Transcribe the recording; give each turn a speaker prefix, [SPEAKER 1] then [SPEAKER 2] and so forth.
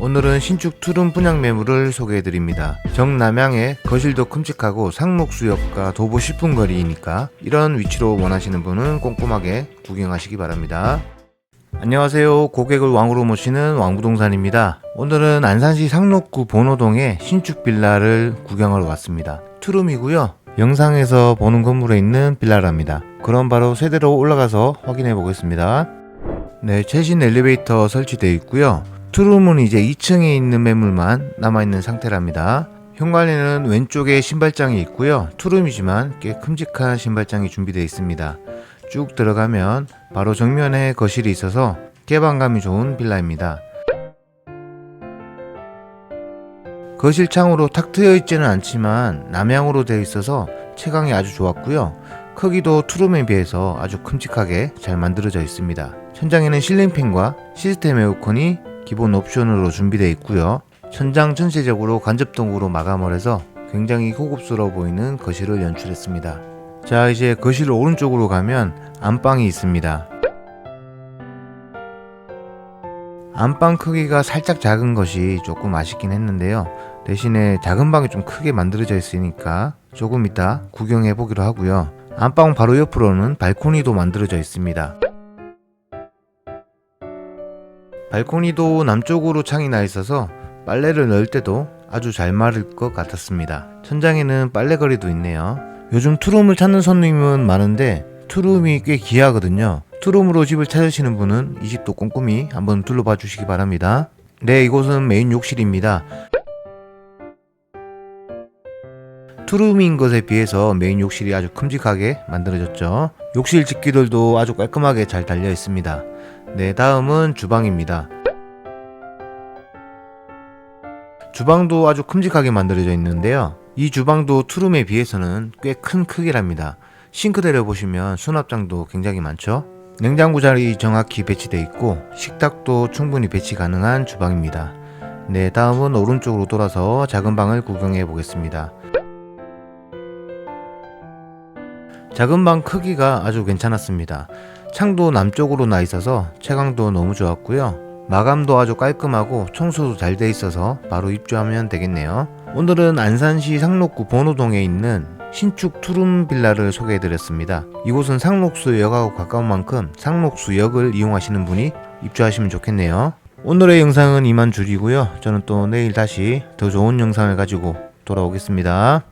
[SPEAKER 1] 오늘은 신축 투룸 분양 매물을 소개해드립니다. 정남향의 거실도 큼직하고 상록수역과 도보 10분 거리이니까 이런 위치로 원하시는 분은 꼼꼼하게 구경하시기 바랍니다. 안녕하세요. 고객을 왕으로 모시는 왕부동산입니다. 오늘은 안산시 상록구 bon호동의 신축 빌라를 구경하러 왔습니다. 투룸이고요. 영상에서 보는 건물에 있는 빌라랍니다. 그럼 바로 세대로 올라가서 확인해 보겠습니다. 네, 최신 엘리베이터 설치되어 있고요. 투룸은 이제 2층에 있는 매물만 남아있는 상태랍니다. 현관에는 왼쪽에 신발장이 있고요. 투룸이지만 꽤 큼직한 신발장이 준비되어 있습니다. 쭉 들어가면 바로 정면에 거실이 있어서 개방감이 좋은 빌라입니다. 거실 창으로 탁 트여 있지는 않지만 남향으로 되어 있어서 채광이 아주 좋았고요. 크기도 투룸에 비해서 아주 큼직하게 잘 만들어져 있습니다. 천장에는 실링팬과 시스템 에어컨이 기본 옵션으로 준비되어 있고요. 천장 전체적으로 간접등으로 마감을 해서 굉장히 고급스러워 보이는 거실을 연출했습니다. 자, 이제 거실 오른쪽으로 가면 안방이 있습니다. 안방 크기가 살짝 작은 것이 조금 아쉽긴 했는데요. 대신에 작은 방이 좀 크게 만들어져 있으니까 조금 이따 구경해 보기로 하고요. 안방 바로 옆으로는 발코니도 만들어져 있습니다. 발코니도 남쪽으로 창이 나 있어서 빨래를 넣을 때도 아주 잘 마를 것 같았습니다. 천장에는 빨래거리도 있네요. 요즘 투룸을 찾는 손님은 많은데 투룸이 꽤 귀하거든요. 투룸으로 집을 찾으시는 분은 이 집도 꼼꼼히 한번 둘러봐 주시기 바랍니다. 네, 이곳은 메인 욕실입니다. 투룸인 것에 비해서 메인 욕실이 아주 큼직하게 만들어졌죠. 욕실 집기들도 아주 깔끔하게 잘 달려 있습니다. 네, 다음은 주방입니다. 주방도 아주 큼직하게 만들어져 있는데요. 이 주방도 투룸에 비해서는 꽤 큰 크기랍니다. 싱크대를 보시면 수납장도 굉장히 많죠. 냉장고 자리 정확히 배치되어 있고 식탁도 충분히 배치 가능한 주방입니다. 네, 다음은 오른쪽으로 돌아서 작은 방을 구경해 보겠습니다. 작은 방 크기가 아주 괜찮았습니다. 창도 남쪽으로 나 있어서 채광도 너무 좋았고요. 마감도 아주 깔끔하고 청소도 잘 돼 있어서 바로 입주하면 되겠네요. 오늘은 안산시 상록구 bon호동에 있는 신축 투룸 빌라를 소개해 드렸습니다. 이곳은 상록수역하고 가까운 만큼 상록수역을 이용하시는 분이 입주하시면 좋겠네요. 오늘의 영상은 이만 줄이고요. 저는 또 내일 다시 더 좋은 영상을 가지고 돌아오겠습니다.